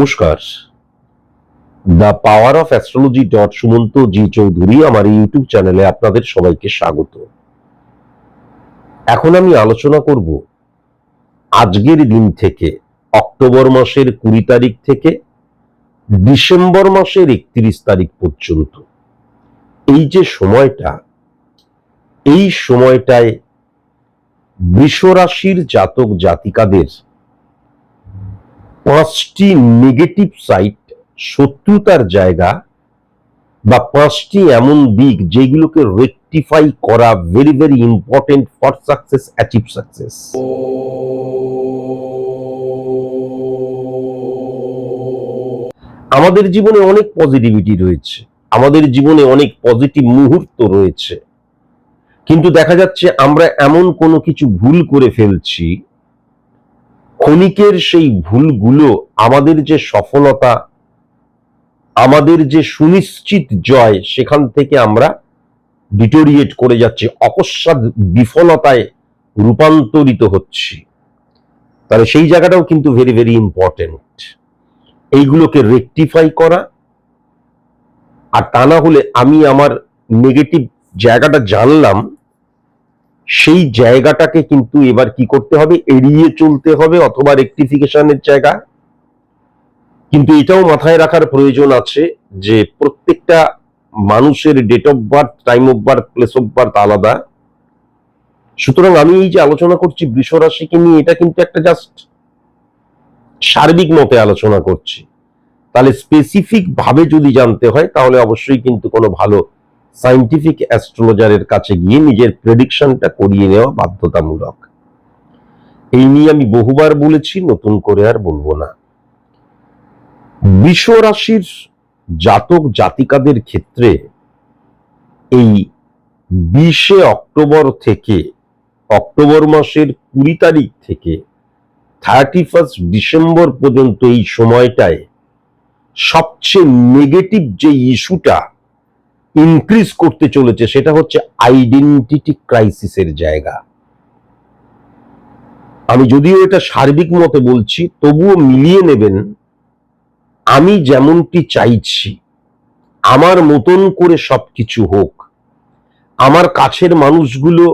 নমস্কার। The power of astrology dot Sumanta G Chowdhury আমার YouTube চ্যানেলে আপনাদের সবাইকে স্বাগত। এখন আমি আলোচনা করব আজকের দিন থেকে, অক্টোবর মাসের কুড়ি তারিখ থেকে, ডিসেম্বর মাসের একত্রিশ তারিখ পর্যন্ত। এই যে সময়টা, এই সময়টায় বৃষরাশির জাতক জাতিকাদের পাঁচটি নেগেটিভ সাইট শত্রুতার জায়গা বা পাঁচটি এমন দিক যেগুলোকে রেকটিফাই করা very very important for success achieve success আমাদের জীবনে অনেক পজিটিভিটি রয়েছে। আমাদের জীবনে অনেক পজিটিভ মুহূর্ত রয়েছে। কিন্তু দেখা যাচ্ছে আমরা এমন কোনো কিছু ভুল করে ফেলছি ক্ষণিকের সেই ভুলগুলো, আমাদের যে সফলতা, আমাদের যে সুনিশ্চিত জয়, সেখান থেকে আমরা ডিটোরিয়েট করে যাচ্ছি, অকস্মাৎ বিফলতায় রূপান্তরিত হচ্ছি। তাহলে সেই জায়গাটাও কিন্তু ভেরি ভেরি ইম্পর্টেন্ট এইগুলোকে রেকটিফাই করা, আর তা না হলে আমি আমার নেগেটিভ জায়গাটা জানলাম সেই জায়গাটাকে কিন্তু এবার কি করতে হবে? এড়িয়ে চলতে হবে অথবা রেকটিফিকেশনের জায়গা। কিন্তু এটাও মাথায় রাখার প্রয়োজন আছে যে প্রত্যেকটা মানুষের date of birth time of birth place of birth আলাদা। সুতরাং আমি এই যে আলোচনা করছি বৃষ রাশিকে নিয়ে, এটা কিন্তু একটা জাস্ট সার্বিক মতে আলোচনা করছি। তাহলে স্পেসিফিক ভাবে যদি জানতে হয়, তাহলে অবশ্যই কিন্তু কোনো ভালো সাইন্টিফিক অ্যাস্ট্রোলজারের কাছে গিয়ে নিজের প্রেডিকশনটা করিয়ে নেওয়া বাধ্যতামূলক। এই নিয়ে আমি বহুবার বলেছি, নতুন করে আর বলব না। বিশ্ব রাশির জাতক জাতিকাদের ক্ষেত্রে এই বিশে অক্টোবর থেকে, অক্টোবর মাসের কুড়ি তারিখ থেকে থার্টি ফার্স্ট ডিসেম্বর পর্যন্ত এই সময়টায় সবচেয়ে নেগেটিভ যে ইস্যুটা ইনক্রিজ করতে চলেছে, সেটা হচ্ছে আইডেন্টিটি ক্রাইসিসের জায়গা। আমি যদিও এটা সার্বিক মতে বলছি, তবুও মিলিয়ে নেবেন, আমি যেমনটি চাইছি, আমার মতন করে সবকিছু হোক, আমার কাছের মানুষগুলো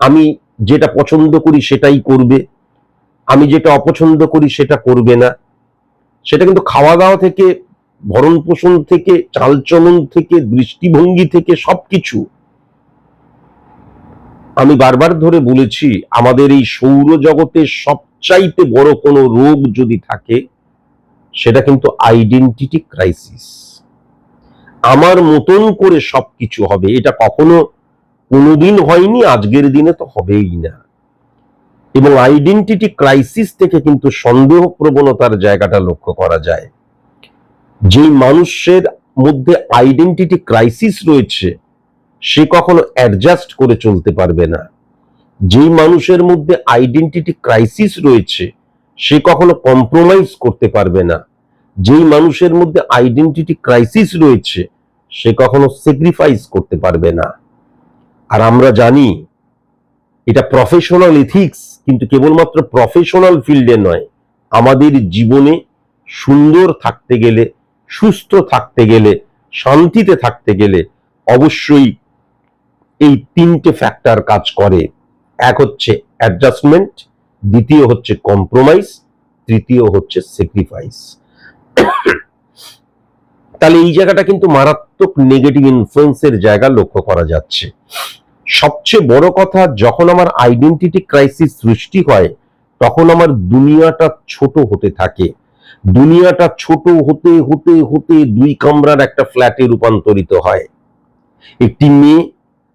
আমি যেটা পছন্দ করি সেটাই করবে, আমি যেটা অপছন্দ করি সেটা করবে না, সেটা কিন্তু খাওয়া দাওয়া থেকে ভরণ পোষণ থেকে, চালচলন থেকে, দৃষ্টিভঙ্গি থেকে সবকিছু আমি বারবার ধরে বলেছি, আমাদের এই সৌরজগতে সবচাইতে বড় কোনো রোগ যদি থাকে, সেটা কিন্তু আইডেন্টিটি ক্রাইসিস আমার মতন করে সবকিছু হবে, এটা কখনো কোনোদিন হয়নি, আজকের দিনে তো হবেই না। এবং আইডেন্টিটি ক্রাইসিস থেকে কিন্তু সন্দেহ প্রবণতার জায়গাটা লক্ষ্য করা যায়। যেই মানুষের মধ্যে আইডেন্টিটি ক্রাইসিস রয়েছে, সে কখনো অ্যাডজাস্ট করে চলতে পারবে না। যেই মানুষের মধ্যে আইডেন্টিটি ক্রাইসিস রয়েছে, সে কখনো কম্প্রোমাইজ করতে পারবে না। যেই মানুষের মধ্যে আইডেন্টিটি ক্রাইসিস রয়েছে, সে কখনো স্যাক্রিফাইস করতে পারবে না। আর আমরা জানি, এটা প্রফেশনাল এথিক্স কিন্তু কেবলমাত্র প্রফেশনাল ফিল্ডে নয়, আমাদের জীবনে সুন্দর থাকতে গেলে সুস্থ থাকতে গেলে, শান্তিতে থাকতে গেলে অবশ্যই এই তিনটে ফ্যাক্টর কাজ করে। এক হচ্ছে অ্যাডজাস্টমেন্ট দ্বিতীয় হচ্ছে কম্প্রোমাইজ তৃতীয় হচ্ছে স্যাক্রিফাইস তাহলে এই জায়গাটা কিন্তু মারাত্মক নেগেটিভ ইনফ্লুয়েন্সের জায়গা লক্ষ্য করা যাচ্ছে। সবচেয়ে বড় কথা, যখন আমার আইডেন্টিটি ক্রাইসিস সৃষ্টি হয়, তখন আমার দুনিয়াটা ছোট হতে থাকে। দুনিয়াটা ছোট হতে হতে হতে দুই কামরার একটা ফ্ল্যাটে রূপান্তরিত হয়। একটি মেয়ে,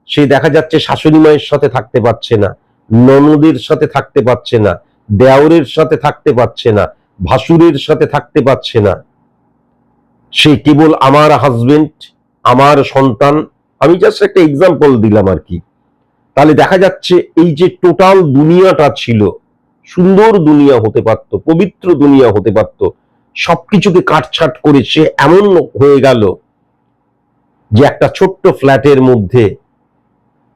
সে দেখা যাচ্ছে শাশুড়ি মায়ের সাথে থাকতে পারছে না, ননদের সাথে থাকতে পারছে না, দেওরের সাথে থাকতে পারছে না, ভাসুরের সাথে থাকতে পারছে না। সে কেবল আমার হাজবেন্ড আমার সন্তান। আমি জাস্ট একটা এক্সাম্পল দিলাম আর কি। তাহলে দেখা যাচ্ছে এই যে টোটাল দুনিয়াটা ছিল সুন্দর দুনিয়া হতে পারত, পবিত্র দুনিয়া হতে পারত, সবকিছুকে কাটছাট করে সে এমন হয়ে গেল যে একটা ছোট্ট ফ্ল্যাটের মধ্যে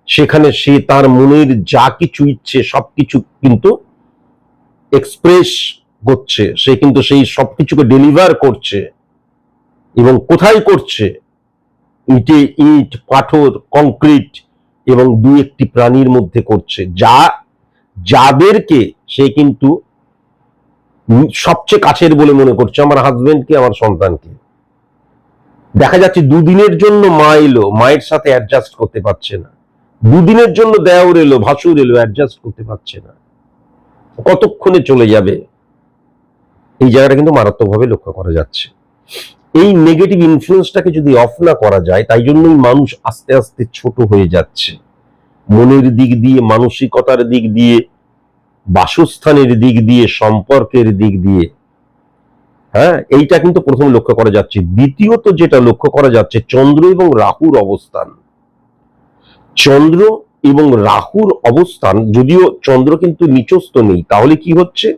সেখানে সে তার মনের যা কিছু ইচ্ছে সবকিছু কিন্তু এক্সপ্রেস করছে। সে কিন্তু সেই সবকিছুকে ডেলিভার করছে এবং কোথায় করছে? ইটে ইট, পাথর কংক্রিট এবং দু একটি প্রাণীর মধ্যে করছে। যা যাদেরকে সে কিন্তু সবচেয়ে কাছের বলে মনে করছে আমার হাজবেন্ডকে আমার সন্তানকে। দেখা যাচ্ছে দুদিনের জন্য মা এলো, মায়ের সাথে অ্যাডজাস্ট করতে পারছে না। দুদিনের জন্য দেওর এলো, ভাসুর এলো অ্যাডজাস্ট করতে পারছে না। কতক্ষণে চলে যাবে? এই জায়গাটা কিন্তু মারাত্মকভাবে লক্ষ্য করা যাচ্ছে। এই নেগেটিভ ইনফ্লুয়েন্সটাকে যদি অফ না করা যায়, তাই জন্যই মানুষ আস্তে আস্তে ছোট হয়ে যাচ্ছে। মনের দিক দিয়ে, মানসিকতার দিক দিয়ে বাসস্থানের দিক দিয়ে, সম্পর্কের দিক দিয়ে হ্যাঁ? এইটা কিন্তু প্রথম লক্ষ্য করা যাচ্ছে। দ্বিতীয়ত যেটা লক্ষ্য করা যাচ্ছে, চন্দ্র এবং রাহুর অবস্থান। চন্দ্র এবং রাহুর অবস্থান, যদিও চন্দ্র কিন্তু নিচস্থ নেই, তাহলে কি হচ্ছে?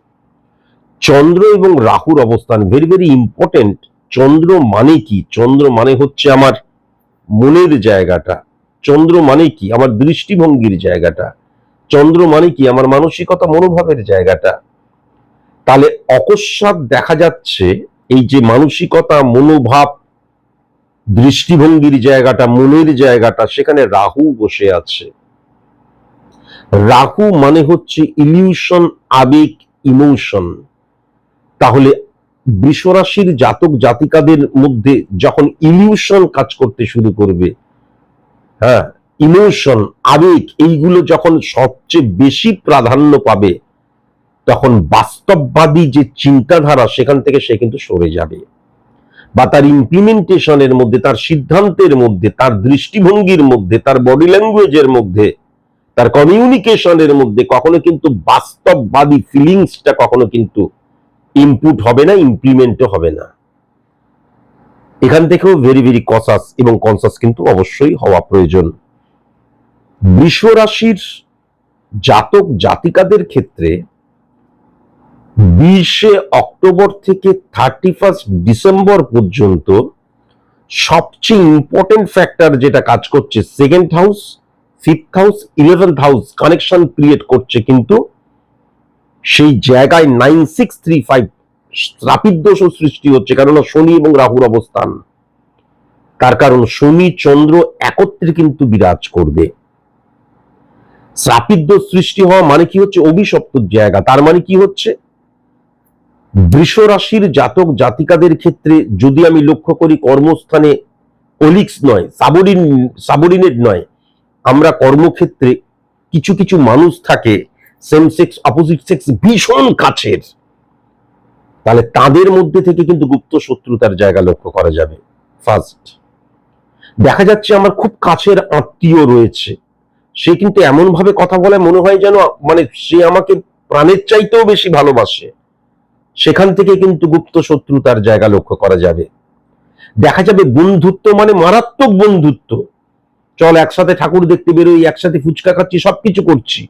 চন্দ্র এবং রাহুর অবস্থান ভেরি ভেরি ইম্পর্টেন্ট চন্দ্র মানে কি? চন্দ্র মানে হচ্ছে আমার মনের জায়গাটা। চন্দ্র মানে কি? আমার দৃষ্টিভঙ্গির জায়গাটা। চন্দ্র মানে কি আমার মানসিকতা মনোভাবের জায়গাটা? তাহলে অকস্মাৎ দেখা যাচ্ছে এই যে মানসিকতা, মনোভাব, দৃষ্টিভঙ্গির জায়গাটা, মনের জায়গাটা, সেখানে রাহু বসে আছে। রাহু মানে হচ্ছে ইলিউশন আবেগ ইমোশন তাহলে বৃষরাশির জাতক জাতিকাদের মধ্যে যখন ইলিউশন কাজ করতে শুরু করবে হ্যাঁ ইমোশন, আবেগ, এইগুলো যখন সবচেয়ে বেশি প্রাধান্য পাবে, তখন বাস্তববাদী যে চিন্তাধারা, সেখান থেকে সে কিন্তু সরে যাবে। বা তার ইমপ্লিমেন্টেশনের মধ্যে, তার সিদ্ধান্তের মধ্যে, তার দৃষ্টিভঙ্গির মধ্যে, তার বডি ল্যাঙ্গুয়েজের মধ্যে, তার কমিউনিকেশনের মধ্যে কখনো কিন্তু বাস্তববাদী ফিলিংসটা কখনো কিন্তু ইনপুট হবে না ইমপ্লিমেন্টও হবে না। এখান থেকেও ভেরি ভেরি কসাস এবং কনসাস কিন্তু অবশ্যই হওয়া প্রয়োজন। বৃষ রাশির জাতক জাতিকাদের ক্ষেত্রে বিশে অক্টোবর থেকে থার্টি ফার্স্ট ডিসেম্বর পর্যন্ত সবচেয়ে ইম্পর্টেন্ট ফ্যাক্টর যেটা কাজ করছে second house fifth house eleventh house connection create করছে কিন্তু সেই জায়গায় নাইন সিক্স থ্রি ফাইভ স্থাপিত দোষ সৃষ্টি হচ্ছে। কারণ শনি এবং রাহুর অবস্থান। তার কারণ শনি, চন্দ্র একত্রে কিন্তু বিরাজ করবে। শ্রাপিত দোষ সৃষ্টি হওয়া মানে কি হচ্ছে? অভিশপ্ত জায়গা। তার মানে কি হচ্ছে? বৃষ রাশির জাতক জাতিকাদের ক্ষেত্রে যদি আমি লক্ষ্য করি, কর্মস্থানে কলিক্স নয় সাবরিন সাবরিনেট নয়, আমরা কর্মক্ষেত্রে কিছু কিছু মানুষ থাকে সেম সেক্স অপোজিট সেক্স ভীষণ কাছের। তাহলে তাদের মধ্যে থেকে কিন্তু গুপ্ত শত্রুতার জায়গা লক্ষ্য করা যাবে। ফার্স্ট দেখা যাচ্ছে আমার খুব কাছের আত্মীয় রয়েছে। সে কিন্তু এমন ভাবে কথা বলে মনে হয় যেন মানে সে আমাকে প্রাণের চাইতেও বেশি ভালোবাসে। সেখান থেকে কিন্তু গুপ্ত শত্রুতার জায়গা লক্ষ্য করা যাবে। দেখা যাবে বন্ধুত্ব মানে মারাত্মক বন্ধুত্ব। চল একসাথে ঠাকুর দেখতে বেরোই, একসাথে ফুচকা খাচ্ছি, সবকিছু করছি।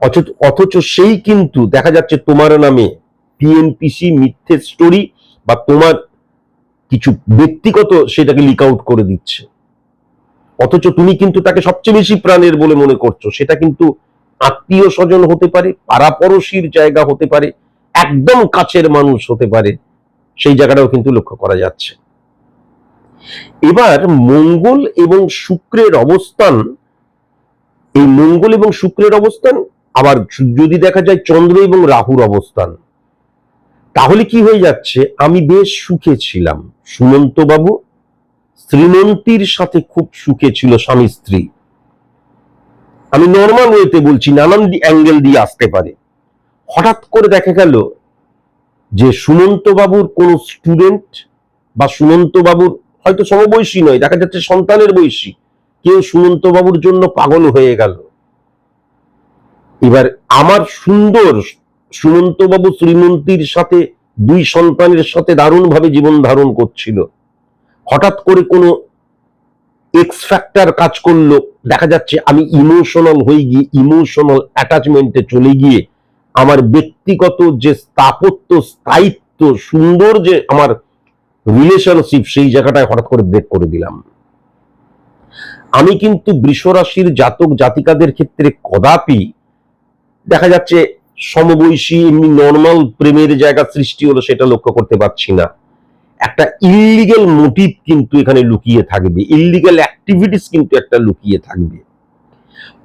অথচ- সেই কিন্তু দেখা যাচ্ছে তোমার নামে টিএনপিসি মিথ্যে স্টোরি বা তোমার কিছু ব্যক্তিগত সেটাকে লিক আউট করে দিচ্ছে। অথচ তুমি কিন্তু তাকে সবচেয়ে বেশি প্রাণের বলে মনে করছ। সেটা কিন্তু আত্মীয় স্বজন হতে পারে, পাড়াপড়শির জায়গা হতে পারে, একদম কাছের মানুষ হতে পারে। সেই জায়গাটাও কিন্তু লক্ষ্য করা যাচ্ছে। এবার মঙ্গল এবং শুক্রের অবস্থান, এই মঙ্গল এবং শুক্রের অবস্থান, আবার যদি দেখা যায় চন্দ্র এবং রাহুর অবস্থান, তাহলে কি হয়ে যাচ্ছে? আমি বেশ সুখে ছিলাম। সুমন্ত বাবু শ্রীমন্তীর সাথে খুব সুখে ছিল স্বামী স্ত্রী। আমি নর্মাল ওয়েতে বলছি, নানান অ্যাঙ্গেল দিয়ে আসতে পারে। হঠাৎ করে দেখা গেল যে সুমন্ত বাবুর কোন স্টুডেন্ট বা সুমন্ত বাবুর হয়তো সমবয়সী নয়, দেখা যাচ্ছে সন্তানের বয়সী, কেউ সুমন্ত বাবুর জন্য পাগল হয়ে গেল। এবার আমার সুন্দর সুমন্ত বাবু শ্রীমন্তীর সাথে দুই সন্তানের সাথে দারুণভাবে জীবন ধারণ করছিল। হঠাৎ করে কোনো এক্স ফ্যাক্টর কাজ করল, দেখা যাচ্ছে আমি ইমোশনাল হয়ে গিয়ে ইমোশনাল অ্যাটাচমেন্টে চলে গিয়ে আমার ব্যক্তিগত যে স্থাপত্য, স্থায়িত্ব, সুন্দর যে আমার রিলেশনশিপ সেই জায়গাটায় হঠাৎ করে ব্রেক করে দিলাম। আমি কিন্তু বৃষরাশির জাতক জাতিকাদের ক্ষেত্রে কদাপি দেখা যাচ্ছে সমবয়সী, এমনি নর্মাল প্রেমের জায়গা সৃষ্টি হলো সেটা লক্ষ্য করতে পারছি না। একটা ইলিগেল মোটিভ কিন্তু এখানে লুকিয়ে থাকবে। ইলিগেল অ্যাক্টিভিটিস কিন্তু একটা লুকিয়ে থাকবে।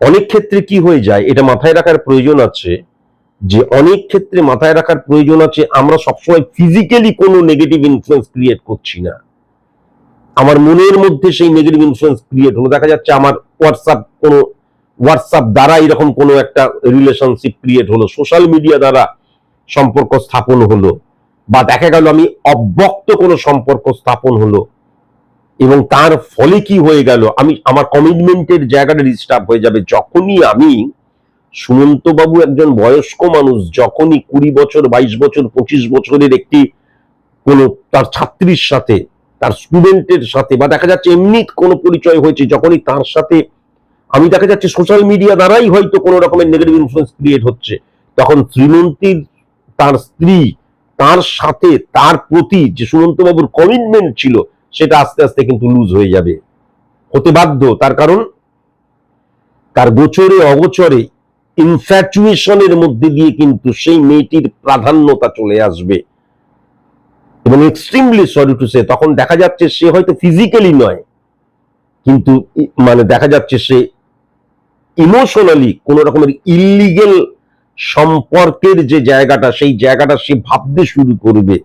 অনেক ক্ষেত্রে কি হয়ে যায়, এটা মাথায় রাখার প্রয়োজন আছে যে, অনেক ক্ষেত্রে মাথায় রাখার প্রয়োজন আছে, আমরা সবসময় ফিজিক্যালি কোনো নেগেটিভ ইনফ্লুয়েন্স ক্রিয়েট করছি না। আমার মনের মধ্যে সেই নেগেটিভ ইনফ্লুয়েন্স ক্রিয়েট হলো। দেখা যাচ্ছে আমার হোয়াটসঅ্যাপ কোনো হোয়াটসঅ্যাপ দ্বারা এরকম কোনো একটা রিলেশনশিপ ক্রিয়েট হলো। সোশ্যাল মিডিয়া দ্বারা সম্পর্ক স্থাপন হলো। বা দেখা গেল আমি অব্যক্ত কোনো সম্পর্ক স্থাপন হলো এবং তার ফলে কি হয়ে গেল? আমি, আমার কমিটমেন্টের জায়গাটা ডিস্টার্ব হয়ে যাবে যখনই আমি সুমন্ত বাবু একজন বয়স্ক মানুষ, যখনই কুড়ি বছর, বাইশ বছর, পঁচিশ বছরের একটি কোন তার ছাত্রীর সাথে, তার স্টুডেন্টের সাথে, বা দেখা যাচ্ছে এমনি কোনো পরিচয় হয়েছে, যখনই তার সাথে আমি দেখা যাচ্ছে সোশ্যাল মিডিয়া দ্বারাই হয়তো কোনো রকমের নেগেটিভ ইনফ্লুয়েন্স ক্রিয়েট হচ্ছে। তখন শ্রীমন্তীর তার স্ত্রী তার সাথে তার প্রতি যে সুমন্ত বাবুর কমিটমেন্ট ছিল, সেটা আস্তে আস্তে কিন্তু লুজ হয়ে যাবে। হতে বাধ্য, তার কারণ তার গোচরে, অগোচরে ইনফ্যাচুয়েশনের মধ্যে দিয়ে কিন্তু সেই মেয়েটির প্রাধান্যতা চলে আসবে। এবং এক্সট্রিমলি সরি টু সে তখন দেখা যাচ্ছে সে হয়তো ফিজিক্যালি নয়, কিন্তু মানে দেখা যাচ্ছে সে ইমোশনালি কোন রকমের ইলিগেল সম্পর্কের যে জায়গাটা, সেই জায়গাটা সে ভাবতে শুরু করবে।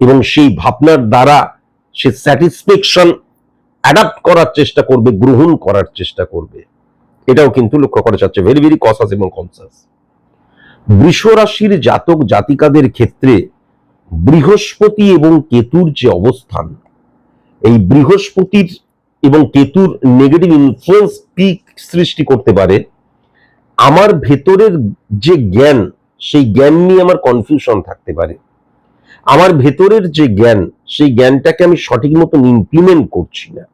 এবং সেই ভাবনার দ্বারা সে স্যাটিসফ্যাকশন অ্যাডাপ্ট করার চেষ্টা করবে, গ্রহণ করার চেষ্টা করবে। এটাও কিন্তু লক্ষ্য করা যাচ্ছে। ভেরি ভেরি কসাস এবং কনসাস বৃষ রাশির জাতক, জাতিকাদের ক্ষেত্রে বৃহস্পতি এবং কেতুর যে অবস্থান, এই বৃহস্পতির এবং কেতুর নেগেটিভ ইনফ্লুয়েন্স পিক সৃষ্টি করতে পারে। আমার ভেতরের যে জ্ঞান, সেই জ্ঞান নিয়ে আমার কনফিউশন থাকতে পারে। আমার ভেতরের যে জ্ঞান, সেই জ্ঞানটাকে আমি সঠিক মতন ইমপ্লিমেন্ট করছি না।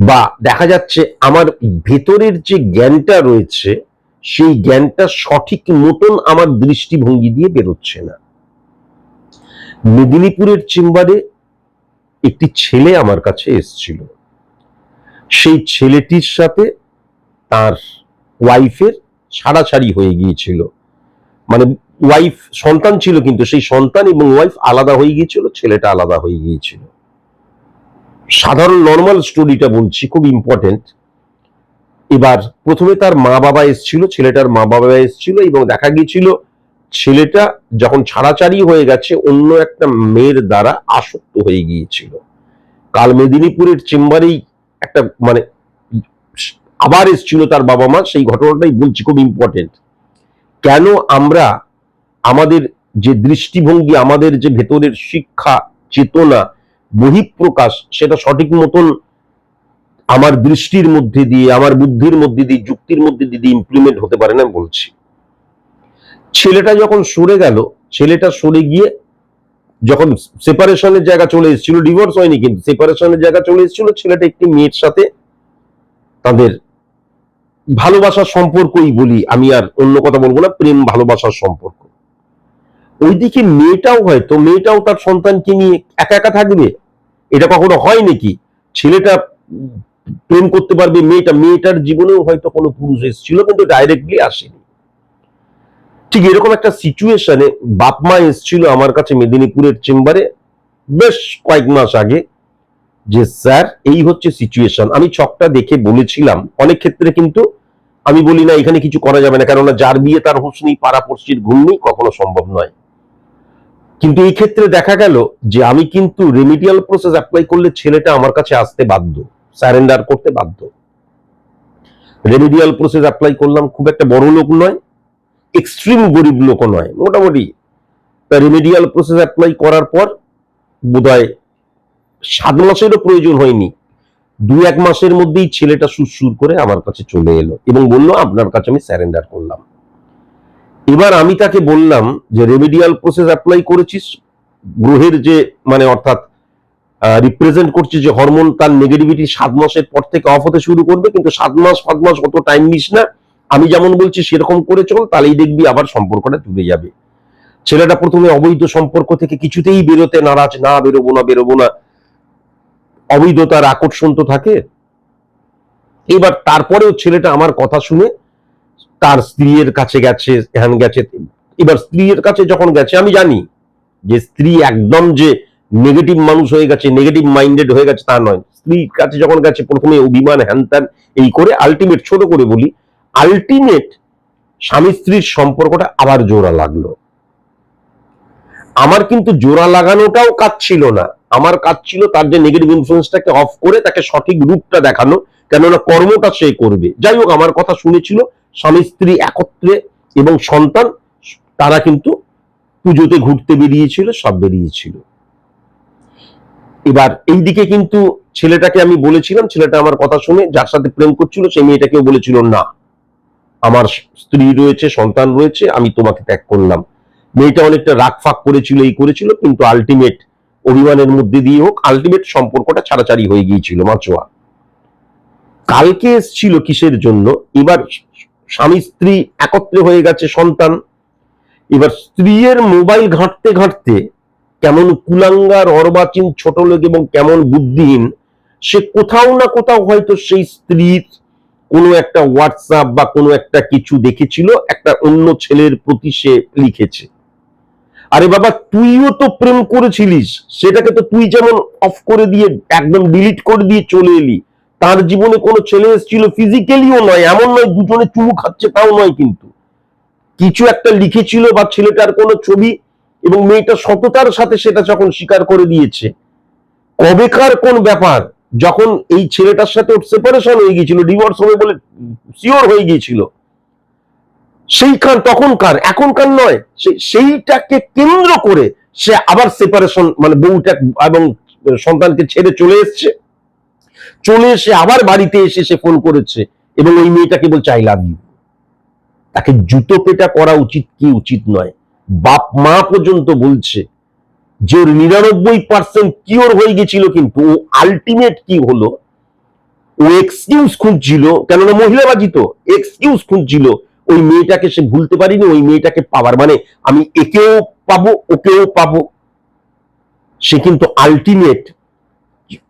বা দেখা যাচ্ছে আমার ভেতরের যে জ্ঞানটা রয়েছে, সেই জ্ঞানটা সঠিক মতন আমার দৃষ্টিভঙ্গি দিয়ে বেরোচ্ছে না। মেদিনীপুরের চেম্বারে একটি ছেলে আমার কাছে এসছিল। সেই ছেলেটির সাথে তার ওয়াইফের ছাড়াছাড়ি হয়ে গিয়েছিল। মানে ওয়াইফ সন্তান ছিল কিন্তু সেই সন্তান এবং ওয়াইফ আলাদা হয়ে গিয়েছিল, ছেলেটা আলাদা হয়ে গিয়েছিল। সাধারণ নর্মাল স্টোরিটা বলছি, খুব ইম্পর্টেন্ট এবার প্রথমে তার মা বাবা এসেছিল, ছেলেটার মা বাবা এসেছিল এবং দেখা গিয়েছিল ছেলেটা যখন ছাড়াছাড়ি হয়ে গেছে, অন্য একটা মেয়ের দ্বারা আসক্ত হয়ে গিয়েছিল। কাল মেদিনীপুরের চেম্বারেই একটা মানে আবার এসেছিল তার বাবা মা, সেই ঘটনাটাই বলছি খুব ইম্পর্টেন্ট কেন আমরা আমাদের যে দৃষ্টিভঙ্গি, আমাদের যে ভেতরের শিক্ষা, চেতনা, বহিঃপ্রকাশ, সেটা সঠিক মতন আমার দৃষ্টির মধ্যে দিয়ে, আমার বুদ্ধির মধ্যে দিয়ে, যুক্তির মধ্যে দিয়ে ইমপ্লিমেন্ট হতে পারে না বলছি। ছেলেটা যখন সরে গেল, ছেলেটা সরে গিয়ে যখন সেপারেশনের জায়গা চলে এসেছিল ডিভোর্স হয়নি কিন্তু সেপারেশনের জায়গা চলে এসেছিল, ছেলেটা একটি মেয়ের সাথে তাদের ভালোবাসার সম্পর্কই বলি, আমি আর অন্য কথা বলব না, প্রেম ভালোবাসার সম্পর্ক। ওইদিকে মেয়েটাও হয়তো, মেয়েটাও তার সন্তানকে নিয়ে একা একা থাকবে? এটা কখনো হয় নাকি? ছেলেটা প্রেম করতে পারবে, মেয়েটা, মেয়েটার জীবনেও হয়তো কোনো পুরুষ এসেছিল, কিন্তু ডাইরেক্টলি আসেনি। ঠিক এরকম একটা সিচুয়েশনে বাপ মা এসেছিল আমার কাছে মেদিনীপুরের চেম্বারে বেশ কয়েক মাস আগে। যে স্যার, এই হচ্ছে সিচুয়েশন আমি ছকটা দেখে বলেছিলাম, অনেক ক্ষেত্রে কিন্তু আমি বলি না, এখানে কিছু করা যাবে না, কেননা যার বিয়ে তার হুঁশ পাড়াপড়শির ঘুম নেই, কখনো সম্ভব নয়। কিন্তু এই ক্ষেত্রে দেখা গেল যে আমি কিন্তু রেমিডিয়াল প্রসেস অ্যাপ্লাই করলে ছেলেটা আমার কাছে আসতে বাধ্য স্যারেন্ডার করতে বাধ্য। রেমিডিয়াল প্রসেস অ্যাপ্লাই করলাম, খুব একটা বড় লোক নয় এক্সট্রিম গরিব লোকও নয়, মোটামুটি। রেমিডিয়াল প্রসেস অ্যাপ্লাই করার পর বোধহয় সাত মাসেরও প্রয়োজন হয়নি। দু এক মাসের মধ্যেই ছেলেটা সুরসুর করে আমার কাছে চলে এলো এবং বলল, আপনার কাছে আমি স্যারেন্ডার করলাম। এবার আমি তাকে বললাম যে রেমিডিয়াল প্রসেস অ্যাপ্লাই করেছিস? গ্রহের যে মানে অর্থাৎ রিপ্রেজেন্ট করছে যে হরমোন তার নেগেটিভিটি সাত মাসের পর থেকে অফ হতে শুরু করবে, কিন্তু সাত মাস সাত মাস অত টাইম নিস না। আমি যেমন বলছি, সেরকম করে চল, তাহলেই দেখবি আবার সম্পর্কটা তুলে যাবে। ছেলেটা প্রথমে অবৈধ সম্পর্ক থেকে কিছুতেই বেরোতে নারাজ, না, বেরোবো না বেরোবো না। অবৈধতার আকর্ষণ তো থাকে। এবার তারপরেও ছেলেটা আমার কথা শুনে তার স্ত্রীর কাছে গেছে হ্যান গেছে। এবার স্ত্রীর কাছে যখন গেছে, আমি জানি যে স্ত্রী একদম যে নেগেটিভ মানুষ হয়ে গেছে নেগেটিভ মাইন্ডেড হয়ে গেছে, তা নয়। স্ত্রীর কাছে যখন গেছে, প্রথমে অভিমান হ্যান এই করে আলটিমেট ছোট করে বলি আলটিমেট স্বামী স্ত্রীর সম্পর্কটা আবার জোড়া লাগল। আমার কিন্তু জোড়া লাগানোটাও কাজ ছিল না। আমার কাজ ছিল তার যে নেগেটিভ ইনফ্লুয়েন্সটাকে অফ করে তাকে সঠিক রূপটা দেখানো, কেননা কর্মটা সে করবে। যাই হোক, আমার কথা শুনেছিল, স্বামী স্ত্রী একত্রে এবং সন্তান, তারা কিন্তু পুজোতে ঘুরতে বেরিয়েছিল, সব বেরিয়েছিল। এবার এইদিকে কিন্তু ছেলেটাকে আমি বলেছিলাম, ছেলেটা আমার কথা শুনে যার সাথে প্রেম করছিল, সেই মেয়েটাকেও বলেছিল, না, আমার স্ত্রী রয়েছে, সন্তান রয়েছে, আমি তোমাকে ত্যাগ করলাম। মেয়েটা অনেকটা রাগ ফাক করেছিল, এই করেছিল, কিন্তু আলটিমেট অভিমানের মধ্যে দিয়ে হোক আলটিমেট সম্পর্কটা ছাড়াছাড়ি হয়ে গিয়েছিল মাচোয়া কালকে এসছিল কিসের জন্য? এবার স্বামী স্ত্রী একত্রে হয়ে গেছে সন্তান। এবার স্ত্রীর মোবাইল ঘাঁটতে ঘাঁটতে কেমন কুলাঙ্গার, অর্বাচীন, ছোট লোক এবং কেমন বুদ্ধিহীন, সে কোথাও না কোথাও হয়তো সেই স্ত্রীর কোনো একটা হোয়াটসঅ্যাপ বা কোনো একটা কিছু দেখেছিল, একটা অন্য ছেলের প্রতি সে লিখেছে। আরে বাবা, তুইও তো প্রেম করেছিলিস। সেটাকে তো তুই যেমন অফ করে দিয়ে, একদম ডিলিট করে দিয়ে চলে এলি। তার জীবনে কোনো ছেলে এসেছিল ফিজিক্যালিও নয়, এমন নয়, দুজনে চুমু খাচ্ছে, তাও নয় কিন্তু। কিছু একটা লিখেছিল বা ছেলেটার কোনো ছবি, এবং মেয়েটা সততার সাথে সেটা যখন স্বীকার করে দিয়েছে। কবেকার কোন ব্যাপার, যখন এই ছেলেটার সাথে সেপারেশন হয়ে গিয়েছিল ডিভোর্স হবে বলে শিওর হয়ে গিয়েছিল। সেইখান তখনকার, এখনকার নয় সেইটাকে কেন্দ্র করে সে আবার সেপারেশন মানে বউটা এবং সন্তানকে ছেড়ে চলে এসছে। চলে এসে আবার বাড়িতে এসে সে ফোন করেছে এবং ওই মেয়েটাকে বলছে আই লাভ ইউ তাকে জুতো পেটা করা উচিত কি উচিত নয়। বাপ মা পর্যন্ত বলছে যে ওর নিরানব্বই পার্সেন্ট কিওর হয়ে গেছিল কিন্তু ও আলটিমেট কি হলো? ও এক্সকিউজ খুঁজছিল, কেননা মহিলাবাজি তো এক্সকিউজ খুঁজছিল ওই মেয়েটাকে সে ভুলতে পারিনি, ওই মেয়েটাকে পাওয়ার মানে আমি একেও পাবো, ওকেও পাবো। সে কিন্তু আলটিমেট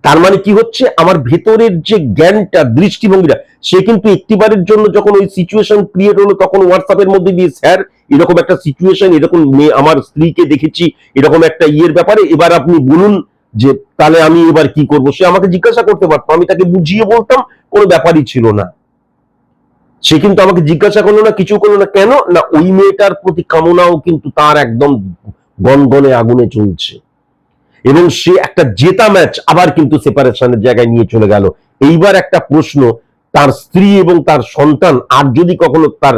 তার মানে কি হচ্ছে? আমার ভেতরের যে জ্ঞানটা, দৃষ্টিভঙ্গিটা, সে কিন্তু একটিবারের জন্য যখন ওই সিচুয়েশন ক্রিয়েট হলো, তখন হোয়াটসঅ্যাপের মধ্যে দিয়ে, স্যার, এরকম একটা সিচুয়েশন এরকম মেয়ে আমার স্ত্রীকে দেখেছি, এরকম একটা ইয়ের ব্যাপারে, এবার আপনি বলুন যে, তাহলে আমি এবার কি করব? সে আমাকে জিজ্ঞাসা করতে পারতো, আমি তাকে বুঝিয়ে বলতাম, কোনো ব্যাপারই ছিল না। সে কিন্তু আমাকে জিজ্ঞাসা করল না, কিছু করল না। কেন? না, ওই মেয়েটার প্রতি কামনাও কিন্তু তার একদম গনগনে আগুনে চলছে। এবং সে একটা জেতা ম্যাচ আবার কিন্তু সেপারেশনের জায়গায় নিয়ে চলে গেল। এইবার একটা প্রশ্ন, তার স্ত্রী এবং তার সন্তান, আর যদি কখনো তার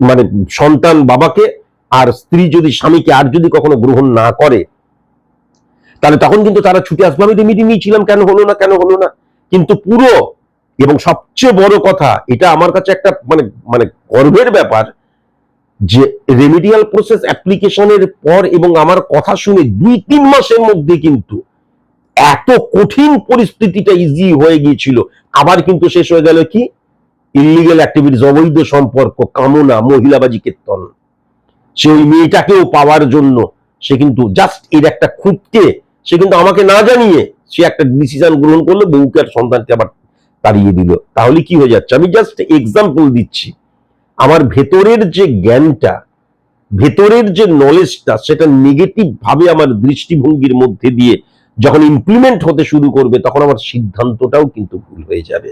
মানে সন্তান বাবাকে, আর স্ত্রী যদি স্বামীকে, আর যদি কখনো গ্রহণ না করে, তাহলে তখন কিন্তু তারা ছুটে আসবে। আমি মিটিং নিয়েছিলাম কেন হলো না, কেন হলো না? কিন্তু পুরো এবং সবচেয়ে বড় কথা, এটা আমার কাছে একটা মানে মানে গর্বের ব্যাপার যে রেমিডিয়াল প্রসেস অ্যাপ্লিকেশনের পর এবং আমার কথা শুনে দুই, তিন মাসের মধ্যে কিন্তু এত কঠিন পরিস্থিতিটা ইজি হয়ে গিয়েছিল। আবার কিন্তু শেষ হয়ে গেল কি? ইলিগেল অ্যাক্টিভিটিস অবৈধ সম্পর্ক, কামনা, মহিলাবাজি কীর্তন। সে ওই মেয়েটাকেও পাওয়ার জন্য সে কিন্তু জাস্ট এর একটা খুঁতকে, সে কিন্তু আমাকে না জানিয়ে সে একটা ডিসিশন গ্রহণ করল, বউকে আর সন্তানকে আবার তাড়িয়ে দিল। তাহলে কি হয়ে যাচ্ছে? আমি জাস্ট এক্সাম্পল দিচ্ছি। আমার ভেতরের যে জ্ঞানটা, ভেতরের যে নলেজটা সেটা নেগেটিভ ভাবে আমার দৃষ্টিভঙ্গির মধ্যে দিয়ে যখন ইমপ্লিমেন্ট হতে শুরু করবে, তখন আমার সিদ্ধান্তটাও কিন্তু ভুল হয়ে যাবে।